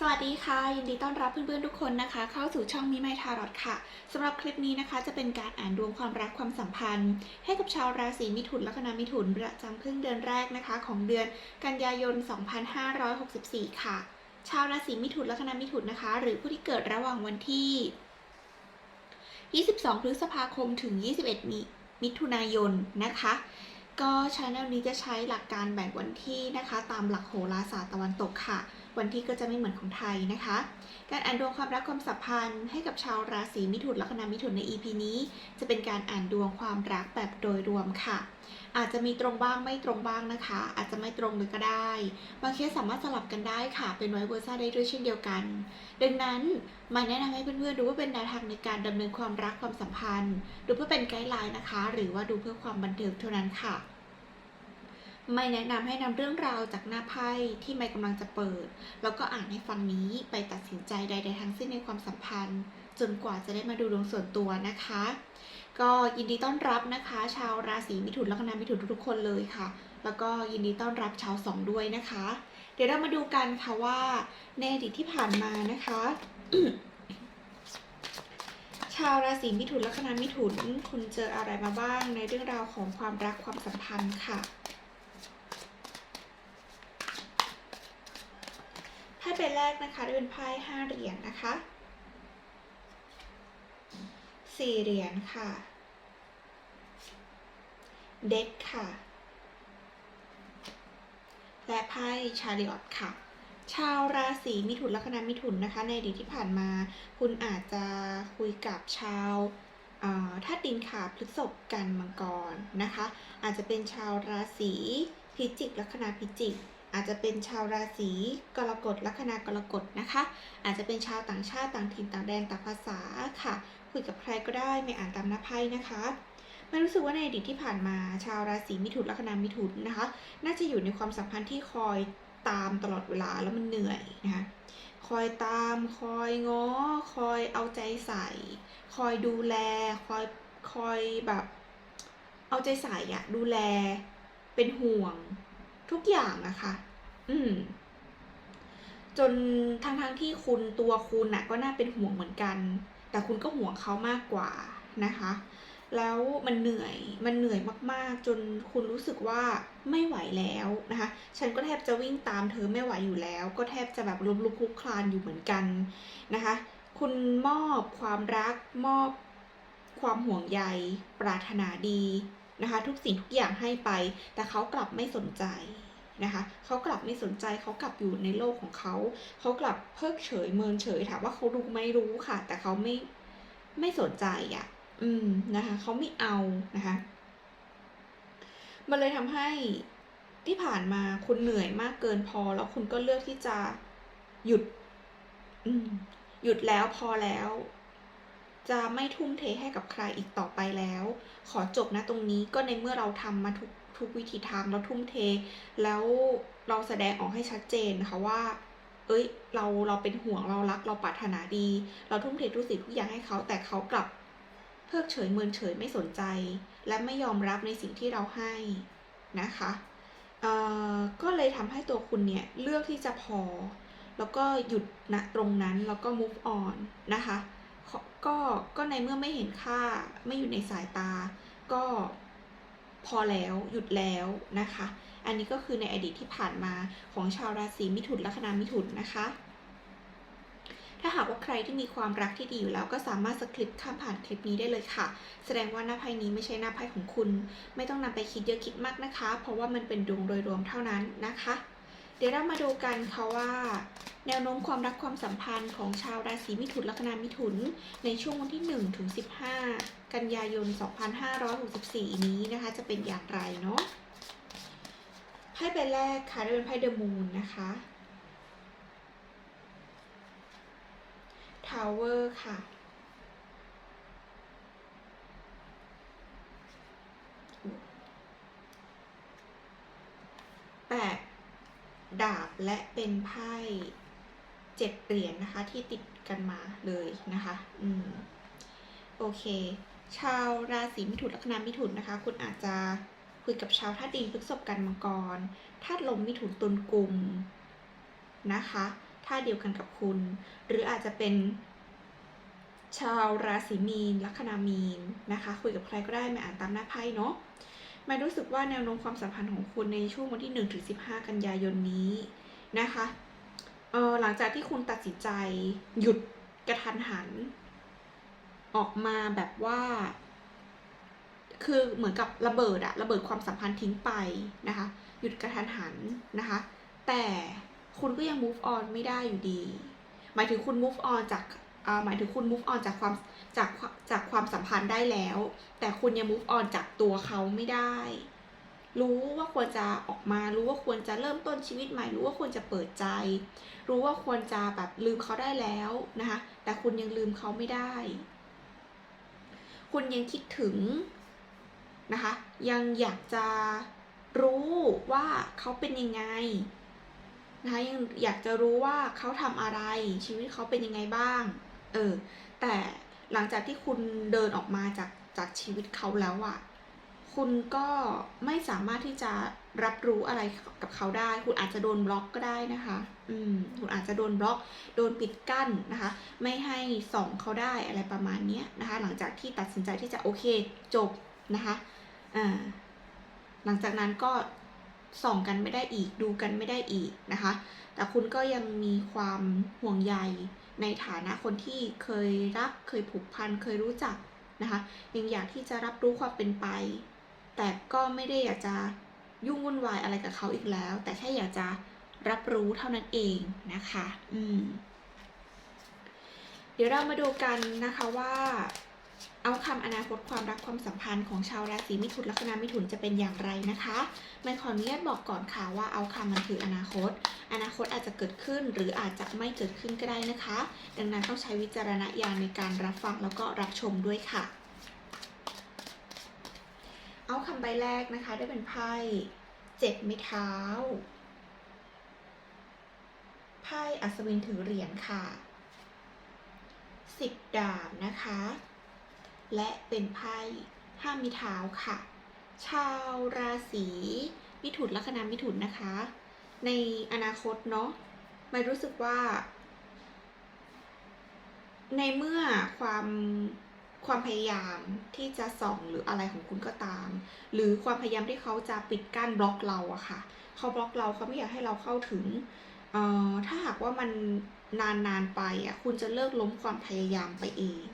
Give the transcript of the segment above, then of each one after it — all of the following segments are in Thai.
สวัสดีค่ะ ยินดีต้อนรับเพื่อนๆทุกคนนะคะ เข้าสู่ช่องมิไมทารอดค่ะสำหรับคลิปนี้นะคะ จะเป็นการอ่านดวงความรักความสัมพันธ์ ให้กับชาวราศีมิถุนแลัคนามิถุนประจำครึ่งเดือนแรกนะคะ ของเดือนกันยายน 2564 ค่ะ ชาวราศีมิถุนแลัคนามิถุนนะคะ หรือผู้ที่เกิดระหว่างวันที่ 22 พฤษภาคมถึง 21 มิมิถุนายนนะคะก็ช anel นี้จะใช้หลักการแบ่งวันที่นะคะ ตามหลักโหราศาสตร์ตะวันตกค่ะ วันที่ก็จะไม่เหมือนของไทยนะคะ การอ่านดวงความรักความสัมพันธ์ ให้กับชาวราศีมิถุนลัคนามิถุนใน EP นี้ จะเป็นการอ่านดวงความรักแบบโดยรวมค่ะ อาจจะมีตรงบ้างไม่ตรงบ้างนะคะ อาจจะไม่ตรงเลยก็ได้ บางเคสสามารถสลับกันได้ค่ะ เป็นไวเวอร์ซ่าได้ด้วยเช่นเดียวกัน ดังนั้นมาแนะนำให้เพื่อนๆดูว่าเป็นแนวทางในการดำเนินความรักความสัมพันธ์ ดูเพื่อเป็นไกด์ไลน์นะคะ หรือว่าดูเพื่อความบันเทิงเท่านั้นค่ะ ไม่แนะนำให้นำเรื่องราวจากหน้าไพ่ที่ไม่กำลังจะเปิด แล้วก็อ่านให้ฟังนี้ไปตัดสินใจใด ๆ ทั้งสิ้นในความสัมพันธ์ จนกว่าจะได้มาดูดวงส่วนตัวนะคะ ก็ยินดีต้อนรับนะคะ ชาวราศีมิถุนลัคนามิถุนทุกๆคนเลยค่ะ แล้วก็ยินดีต้อนรับชาวสองด้วยนะคะ เดี๋ยวเรามาดูกันค่ะว่าในอดีตที่ผ่านมานะคะ ชาวราศีมิถุนลัคนามิถุน คุณเจออะไรมาบ้างในเรื่องราวของความรักความสัมพันธ์ค่ะไพ่ ใบแรกนะคะได้เป็นไพ่ห้าเหรียญนะคะสี่เหรียญค่ะ เด็กค่ะ และไพ่ชาริออตค่ะ ชาวราศีมิถุนลัคนามิถุนนะคะ ในอดีตที่ผ่านมา คุณอาจจะคุยกับชาวอ่าธาตุดินค่ะพฤษภกันมังกรนะคะ อาจจะเป็นชาวราศีพิจิกลัคนาพิจิก อาจจะเป็นชาวราศีกรกฎลัคนากรกฎนะคะ อาจจะเป็นชาวต่างชาติต่างถิ่นต่างแดนต่างภาษาค่ะคุยกับใครก็ได้ไม่อ่านตามหน้าไพ่นะคะไม่รู้สึกว่าในอดีตที่ผ่านมาชาวราศีมิถุนลัคนามิถุนนะคะ น่าจะอยู่ในความสัมพันธ์ที่คอยตามตลอดเวลาแล้วมันเหนื่อยนะคะคอยตามคอยง้อ คอยเอาใจใส่ คอยดูแล คอยคอยแบบ เอาใจใส่อะดูแลเป็นห่วงทุกอย่างนะคะ อืม จนทั้งทั้งที่คุณตัวคุณน่ะ ก็น่าเป็นห่วงเหมือนกัน แต่คุณก็ห่วงเขามากกว่านะคะ แล้วมันเหนื่อย มันเหนื่อยมากๆ จนคุณรู้สึกว่าไม่ไหวแล้วนะคะ ฉันก็แทบจะวิ่งตามเธอไม่ไหวอยู่แล้ว ก็แทบจะแบบล้มลุกคลุกคลานอยู่เหมือนกันนะคะ คุณมอบความรักมอบความห่วงใยปรารถนาดีนะคะ ทุกสิ่งทุกอย่างให้ไป แต่เขากลับไม่สนใจ นะคะเขากลับไม่สนใจเขากลับอยู่ในโลกของเขาเขากลับเพิกเฉยเมินเฉยถามว่าเขารู้ไหมรู้ค่ะ แต่เขาไม่ไม่สนใจอะ อืมนะคะเขาไม่เอานะคะมันเลยทำให้ที่ผ่านมาคุณเหนื่อยมากเกินพอ แล้วคุณก็เลือกที่จะหยุด อืม หยุดแล้วพอแล้ว จะไม่ทุ่มเทให้กับใครอีกต่อไปแล้ว ขอจบนะตรงนี้ก็ในเมื่อเราทำมาทุก ทุกวิธีทางเราทุ่มเท แล้วเราแสดงออกให้ชัดเจนนะคะว่า เอ้ย เราเราเป็นห่วงเรารักเราปรารถนาดี เราทุ่มเททุกสิ่งทุกอย่างให้เขาแต่เขากลับเพิกเฉยเมินเฉยไม่สนใจ และไม่ยอมรับในสิ่งที่เราให้นะคะเอ่อก็เลยทำให้ตัวคุณเนี่ยเลือกที่จะพอ แล้วก็หยุดณตรงนั้นแล้วก็ move on นะคะก็ก็ในเมื่อไม่เห็นค่าไม่อยู่ในสายตา ก็ พอแล้วหยุดแล้วนะคะ อันนี้ก็คือในอดีตที่ผ่านมาของชาวราศีมิถุนลัคนามิถุนนะคะ ถ้าหากว่าใครที่มีความรักที่ดีอยู่แล้ว ก็สามารถสคริปข้ามผ่านคลิปนี้ได้เลยค่ะ แสดงว่าหน้าไพ่นี้ไม่ใช่หน้าไพ่ของคุณ ไม่ต้องนำไปคิดเยอะคิดมากนะคะ เพราะว่ามันเป็นดวงโดยรวมเท่านั้นนะคะ เดี๋ยวเรามาดูกันค่ะว่า แนวโน้มความรักความสัมพันธ์ของชาวราศีมิถุนลัคนามิถุน ในช่วงวันที่1ถึง15 กันยายน 2564 นี้นะคะจะเป็นอย่างไรเนาะไพ่ใบแรกค่ะได้เป็นไพ่เดอะมูนนะคะทาวเวอร์ค่ะแปด ดาบและเป็นไพ่เจ็ดเหรียญนะคะ ที่ติดกันมาเลยนะคะ อืม โอเค ชาวราศีมิถุนลัคนามิถุนนะคะ คุณอาจจะคุยกับชาวธาตุดินพฤษภกันมังกรธาตุลมมิถุนตุลกลุ่มนะคะท่าเดียวกันกับคุณ หรืออาจจะเป็นชาวราศีมีนลัคนามีนนะคะ คุยกับใครก็ได้ไม่อ่านตามหน้าไพ่เนาะ ไม่รู้สึกว่าแนวโน้มความสัมพันธ์ของคุณในช่วงวันที่1ถึง15 กันยายนนี้นะคะเออหลังจากที่คุณตัดสินใจหยุดกระทันหัน ออกมาแบบว่า คือเหมือนกับระเบิดอะระเบิดความสัมพันธ์ทิ้งไปนะคะ หยุดกระทันหันนะคะ แต่คุณก็ยัง move on ไม่ได้อยู่ดี หมายถึงคุณ move on จาก หมายถึงคุณ move on จากความจากจากความสัมพันธ์ได้แล้ว แต่คุณยัง move on จากตัวเขาไม่ได้ รู้ว่าควรจะออกมา รู้ว่าควรจะเริ่มต้นชีวิตใหม่ รู้ว่าควรจะเปิดใจ รู้ว่าควรจะแบบลืมเขาได้แล้วนะคะ แต่คุณยังลืมเขาไม่ได้ คุณยังคิดถึงนะคะ ยังอยากจะรู้ว่าเขาเป็นยังไงนะคะยังอยากจะรู้ว่าเขาทำอะไรชีวิตเขาเป็นยังไงบ้าง เออ แต่หลังจากที่คุณเดินออกมาจากจากชีวิตเขาแล้วอะ่ะคุณก็ไม่สามารถที่จะรับรู้อะไรกับเขาได้ คุณอาจจะโดนบล็อกก็ได้นะคะ อืม คุณอาจจะโดนบล็อก โดนปิดกั้นนะคะ ไม่ให้ส่องเขาได้อะไรประมาณนี้นะคะ หลังจากที่ตัดสินใจที่จะโอเคจบนะคะอ่าหลังจากนั้นก็ส่องกันไม่ได้อีก ดูกันไม่ได้อีกนะคะ แต่คุณก็ยังมีความห่วงใย ในฐานะคนที่เคยรักเคยผูกพันเคยรู้จักนะคะยังอยากที่จะรับรู้ความเป็นไป แต่ก็ไม่ได้อยากจะยุ่งวุ่นวายอะไรกับเขาอีกแล้ว แต่แค่อยากจะรับรู้เท่านั้นเองนะคะ อืม เดี๋ยวเรามาดูกันนะคะว่า เอาคำอนาคตความรักความสัมพันธ์ของชาวราศีมิถุนลัคนามิถุนจะเป็นอย่างไรนะคะไม่ขออนุญาตบอกก่อนค่ะว่าเอาคำมันคืออนาคต อนาคตอาจจะเกิดขึ้นหรืออาจจะไม่เกิดขึ้นก็ได้นะคะ ดังนั้นต้องใช้วิจารณญาณในการรับฟังแล้วก็รับชมด้วยค่ะ เอาคำใบแรกนะคะได้เป็นไพ่เจ็ดไม้เท้าไพ่อัศวินถือเหรียญค่ะสิบดาบนะคะ และเป็นไพ่ห้ามีเท้าค่ะ ชาวราศีมิถุนลัคนามิถุนนะคะ ในอนาคตเนาะไม่รู้สึกว่า ในเมื่อความความพยายามที่จะส่องหรืออะไรของคุณก็ตาม หรือความพยายามที่เขาจะปิดกั้นบล็อกเราอะค่ะ เขาบล็อกเราเขาไม่อยากให้เราเข้าถึงเอ่อถ้าหากว่ามันนานๆไปอะคุณจะเลิกล้มความพยายามไปเอง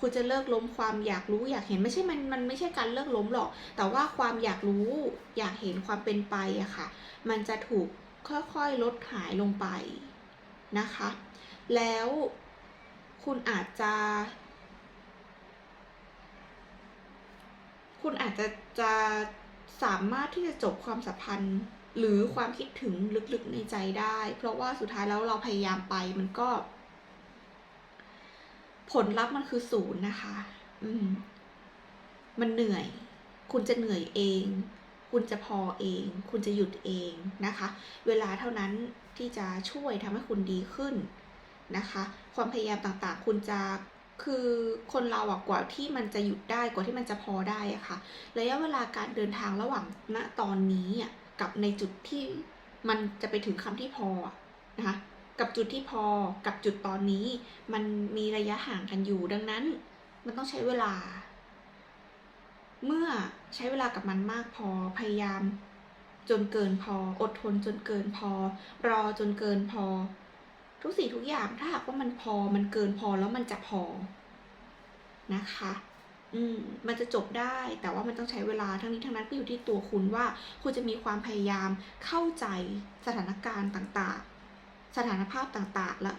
คุณจะเลิกล้มความอยากรู้อยากเห็นไม่ใช่มันมันไม่ใช่การเลิกล้มหรอก แต่ว่าความอยากรู้อยากเห็นความเป็นไปอะค่ะ มันจะถูกค่อยๆลดหายลงไปนะคะ แล้วคุณอาจจะ คุณอาจจะจะสามารถที่จะจบความสัมพันธ์หรือความคิดถึงลึกๆในใจได้ เพราะว่าสุดท้ายแล้วเราพยายามไปมันก็ ผลลัพธ์มันคือศูนย์นะคะ อืม มันเหนื่อย คุณจะเหนื่อยเอง คุณจะพอเอง คุณจะหยุดเองนะคะ เวลาเท่านั้นที่จะช่วยทำให้คุณดีขึ้นนะคะ ความพยายามต่างๆ คุณจะคือคนเราอะกว่าที่มันจะหยุดได้กว่าที่มันจะพอได้อะค่ะระยะเวลาการเดินทางระหว่างณตอนนี้อะกับในจุดที่มันจะไปถึงคำที่พออะนะคะ กับจุดที่พอกับจุดตอนนี้ มันมีระยะห่างกันอยู่ดังนั้น มันต้องใช้เวลา เมื่อใช้เวลากับมันมากพอพยายาม จนเกินพอ อดทนจนเกินพอ รอจนเกินพอ ทุกสิ่งทุกอย่างถ้าหากว่ามันพอมันเกินพอแล้วมันจะพอนะคะ อืม มันจะจบได้ แต่ว่ามันต้องใช้เวลา ทั้งนี้ทั้งนั้นก็อยู่ที่ตัวคุณว่า คุณจะมีความพยายามเข้าใจสถานการณ์ต่างๆ สถานภาพต่างๆ และ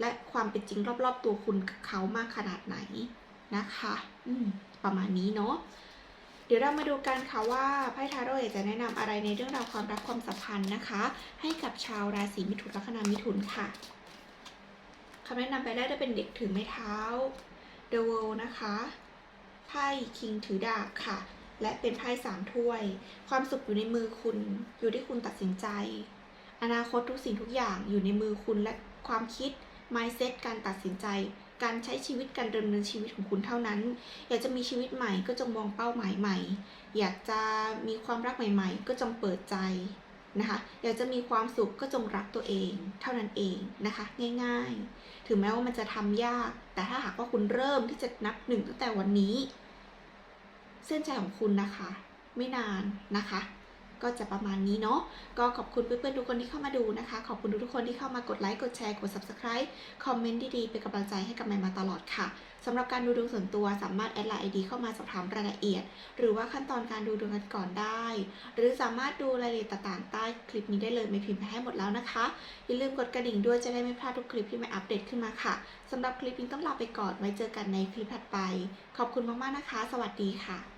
และความเป็นจริงรอบๆ ตัวคุณกับเขามากขนาดไหนนะคะ อืม ประมาณนี้เนาะเดี๋ยวเรามาดูกันค่ะว่าไพ่ทาโร่จะแนะนำอะไรในเรื่องราวความรักความสัมพันธ์นะคะ ให้กับชาวราศีมิถุนลัคนามิถุนค่ะคำแนะนำไปแรกได้เป็นเด็กถือไม้เท้า The World นะคะไพ่คิงถือดาบค่ะ และเป็นไพ่สามถ้วย ความสุขอยู่ในมือคุณอยู่ที่คุณตัดสินใจ อนาคตทุกสิ่งทุกอย่างอยู่ในมือคุณและความคิด mindset การตัดสินใจ การใช้ชีวิตการดำเนินชีวิตของคุณเท่านั้น อยากจะมีชีวิตใหม่ก็จงมองเป้าหมายใหม่ อยากจะมีความรักใหม่ ๆ ก็จงเปิดใจนะคะอยากจะมีความสุขก็จงรักตัวเอง เท่านั้นเองนะคะ ง่ายๆ ถึงแม้ว่ามันจะทำยาก แต่ถ้าหากว่าคุณเริ่มที่จะนับหนึ่งตั้งแต่วันนี้ เส้นใจของคุณนะคะ ไม่นานนะคะ ก็จะประมาณนี้เนาะก็ขอบคุณเพื่อนๆทุกคนที่เข้ามาดูนะคะ ขอบคุณทุกคนที่เข้ามากดไลค์กดแชร์กด subscribe คอมเมนต์ดีๆเป็นกำลังใจให้กับแมนมาตลอดค่ะสำหรับการดูดวงส่วนตัวสามารถแอดไลน์ไอดีเข้ามาสอบถามรายละเอียด หรือว่าขั้นตอนการดูดวงกันก่อนได้ หรือสามารถดูรายละเอียดต่างๆใต้คลิปนี้ได้เลยไม่พิมพ์ไปให้หมดแล้วนะคะอย่าลืมกดกระดิ่งด้วยจะได้ไม่พลาดทุกคลิปที่แม่อัปเดตขึ้นมาค่ะสำหรับคลิปนี้ต้องลาไปก่อนไว้เจอกันในคลิปถัดไป ขอบคุณมากๆนะคะ สวัสดีค่ะ